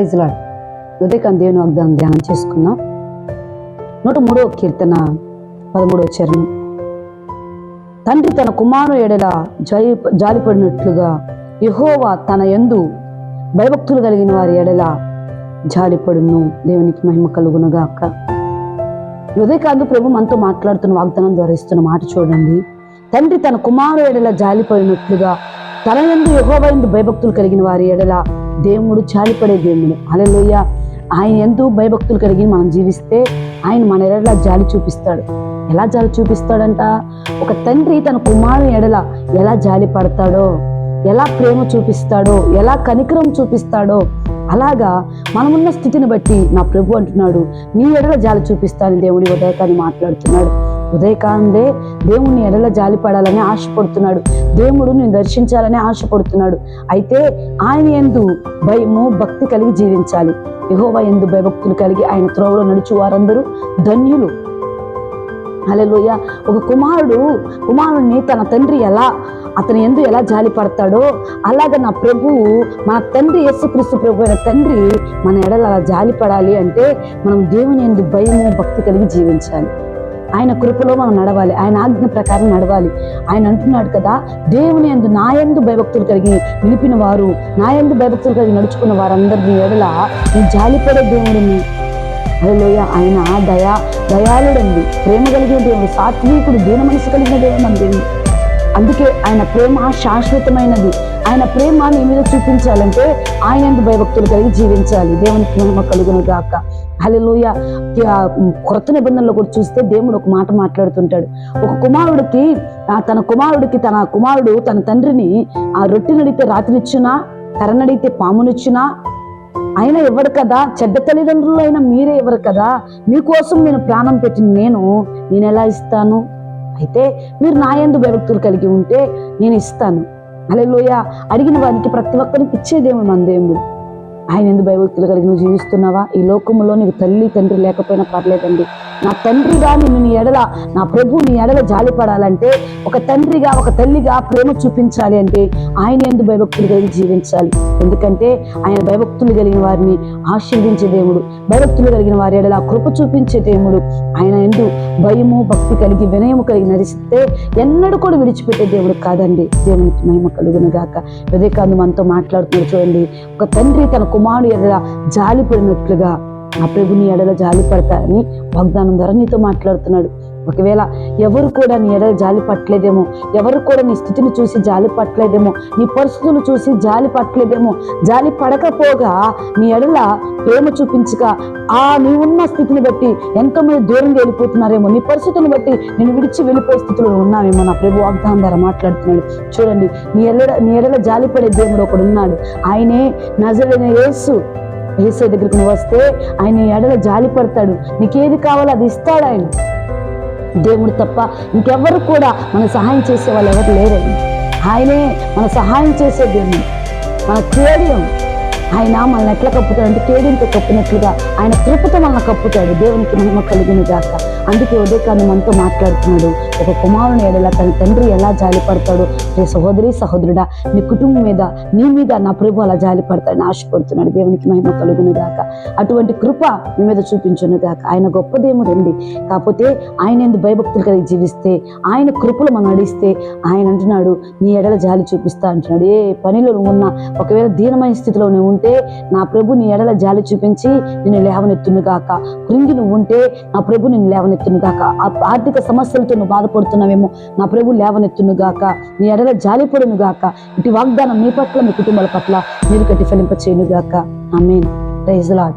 ప్రైజ్లాడ్ ఉదయకాంత దేవుని వాగ్దానం ధ్యానం చేసుకున్నాం. నూట మూడవ కీర్తన పదమూడవ చరణం. తండ్రి తన కుమారు ఎడల జాలి జాలిపడినట్లుగా యహోవా తన ఎందు భయభక్తులు కలిగిన వారి ఎడల జాలిపడును. దేవునికి మహిమ కలుగునుగాక. ఉదయకాంతు ప్రభు మనతో మాట్లాడుతున్న వాగ్దానం ద్వారా ఇస్తున్న మాట చూడండి. తండ్రి తన కుమారు ఎడల జాలిపడినట్లుగా తన యందు యహోవా ఎందు భయభక్తులు కలిగిన వారి ఎడల దేవుడు జాలిపడే దేవుడు. అలెలుయ్య ఆయన ఎంతో భయభక్తులు కలిగి మనం జీవిస్తే ఆయన మన ఎడల జాలి చూపిస్తాడు. ఎలా జాలి చూపిస్తాడంట? ఒక తండ్రి తన కుమారుని ఎడల ఎలా జాలి పడతాడో ఎలా ప్రేమ చూపిస్తాడో ఎలా కనికరం చూపిస్తాడో అలాగా మనమున్న స్థితిని బట్టి నా ప్రభు అంటున్నాడు నీ ఎడల జాలి చూపిస్తాను దేవుడి ఉదయకాన్ని మాట్లాడుతున్నాడు. ఉదయకాందే దేవుని ఎడల జాలిపడాలని ఆశపడుతున్నాడు. దేవుడు నేను దర్శించాలని ఆశపడుతున్నాడు. అయితే ఆయన ఎందు భయము భక్తి కలిగి జీవించాలి. యహోవా ఎందు భయభక్తులు కలిగి ఆయన త్రోవలో నడుచు వారందరూ ధన్యులు. హల్లెలూయా. ఒక కుమారుడు కుమారుడిని తన తండ్రి ఎలా అతని ఎందు ఎలా జాలి పడతాడో అలాగ నా ప్రభువు మన తండ్రి యేసుక్రీస్తు ప్రభు అయిన తండ్రి మన ఎడల అలా జాలి పడాలి అంటే మనం దేవుని ఎందు భయము భక్తి కలిగి జీవించాలి. ఆయన కృపలో మనం నడవాలి. ఆయన ఆజ్ఞ ప్రకారం నడవాలి. ఆయన అంటున్నాడు కదా దేవుని ఎందు నాయందు భయభక్తులు కలిగి నిలిపిన వారు నాయందు భయభక్తులు కలిగి నడుచుకున్న వారందరినీ ఎడల నేను జాలిపడే దేవుడిని. అలలోయ ఆయన దయా దయాళుడండి. ప్రేమ కలిగిన దేవుడు సాత్వికుడు దీన మనసు కలిగిన దేవుడు మన దేవుడు. అందుకే ఆయన ప్రేమ శాశ్వతమైనది. ఆయన ప్రేమ నీ మీద చూపించాలంటే ఆయన ఎందు భయభక్తులు కలిగి జీవించాలి. దేవునికి మహిమ కలుగును గాక. హలోయ కొత్త నిబంధనలో కూడా చూస్తే దేవుడు ఒక మాట మాట్లాడుతుంటాడు. ఒక కుమారుడికి తన కుమారుడికి తన కుమారుడు తన తండ్రిని ఆ రొట్టెనడితే రాత్రినిచ్చునా కర్రనడితే పామునిచ్చునా? ఆయన ఎవరు కదా? చెడ్డ తల్లిదండ్రులు అయినా మీరే ఎవరు కదా? మీకోసం నేను ప్రాణం పెట్టిన నేను నేను ఎలా ఇస్తాను? అయితే మీరు నా యందు భయభక్తులు కలిగి ఉంటే నేను ఇస్తాను. అలెలోయ అడిగిన వారికి ప్రతి ఒక్కరికి ఇచ్చేదేమో మన దేవుడు ఆయన ఎందు భయభక్తులు కలిగి నువ్వు జీవిస్తున్నావా? ఈ లోకంలో నీకు తల్లి తండ్రి లేకపోయినా పర్లేదండి. నా తండ్రిగా నిన్ను నీ ఎడల నా ప్రభు నీ ఎడల జాలిపడాలంటే ఒక తండ్రిగా ఒక తల్లిగా ప్రేమ చూపించాలి అంటే ఆయన ఎందు భయభక్తులు కలిగి జీవించాలి. ఎందుకంటే ఆయన భయభక్తులు కలిగిన వారిని ఆశీర్వించే దేవుడు భయభక్తులు కలిగిన వారి ఎడల కృప చూపించే దేవుడు. ఆయన ఎందు భయము భక్తి కలిగి వినయము కలిగి నడిస్తే ఎన్నడూ కూడా విడిచిపెట్టే దేవుడు కాదండి. దేవునికి మహిమ కలుగును గాక. వివేకాందు మనతో మాట్లాడుతున్నారు చూడండి. ఒక తండ్రి తన కుమారుడు ఎడల జాలిపడినట్లుగా ఆ ప్రభు నీ ఎడల జాలి పడతారని వాగ్దానం ద్వారా నీతో మాట్లాడుతున్నాడు. ఒకవేళ ఎవరు కూడా నీ ఎడల జాలి పట్టలేదేమో ఎవరు కూడా నీ స్థితిని చూసి జాలి పట్టలేదేమో నీ పరిస్థితులు చూసి జాలి పట్టలేదేమో జాలి పడకపోగా నీ ఎడల ప్రేమ చూపించక ఆ నీ ఉన్న స్థితిని బట్టి ఎంతో మంది దూరంగా వెళ్ళిపోతున్నారేమో నీ పరిస్థితులను బట్టి నేను విడిచి వెళ్ళిపోయే స్థితిలో ఉన్నామేమో నా ప్రభు వాగ్దానం ద్వారా మాట్లాడుతున్నాడు. చూడండి నీ ఎడల నీ ఎడల జాలిపడే దేవుడు ఒకడు ఉన్నాడు. ఆయనే నజరైన యేసు. ఏసే దగ్గరికి నువ్వు వస్తే ఆయన ఎడల జాలి పడతాడు. నీకేది కావాలో అది ఇస్తాడు ఆయన. దేవుడు తప్ప ఇంకెవ్వరు కూడా మన సహాయం చేసే వాళ్ళు ఎవరు లేరండి. ఆయనే మన సహాయం చేసే దేవుడు. మన కేడియం ఆయన మనల్ని ఎట్లా కప్పుతాడు అంటే కేడింతో కప్పినట్లుగా ఆయన కృపతో మనల్ని కప్పుతాడు. దేవునికి మహిమ కలిగిన గాక. అందుకే ఉదయకాన్ని మనతో మాట్లాడుతున్నాడు. ఒక కుమారుని ఎడల తన తండ్రి ఎలా జాలిపడతాడు? రే సహోదరి సహోదరుడా నీ కుటుంబం మీద నీ మీద నా ప్రభు అలా జాలిపడతాడని ఆశపడుతున్నాడు. దేవునికి మహిమ కలుగును గాక. అటువంటి కృప మీ మీద చూపించును గాక. ఆయన గొప్ప దేవుడు అండి. కాకపోతే ఆయన ఎందు భయభక్తులు కలిగి జీవిస్తే ఆయన కృపలు మనం నడిస్తే ఆయన అంటున్నాడు నీ ఎడల జాలి చూపిస్తా అంటున్నాడు. ఏ పనిలో నువ్వు ఉన్నా ఒకవేళ దీనమైన స్థితిలో నువ్వు ఉంటే నా ప్రభు నీ ఎడల జాలి చూపించి నేను లేవనెత్తును గాక కృంగి నువ్వు ఉంటే నా ప్రభు నిన్ను లేవనెత్తును గాక ఆర్థిక సమస్యలతో నువ్వు బాధపడుతున్నావేమో నా ప్రభు లేవనెత్తును గాక నీ ఎడల జాలిపడును గాక ఇటు వాగ్దానం మీ పట్ల మీ కుటుంబాల పట్ల మీరు కట్టి ఫలింప చేయను గాక ఆమెన్. Praise lord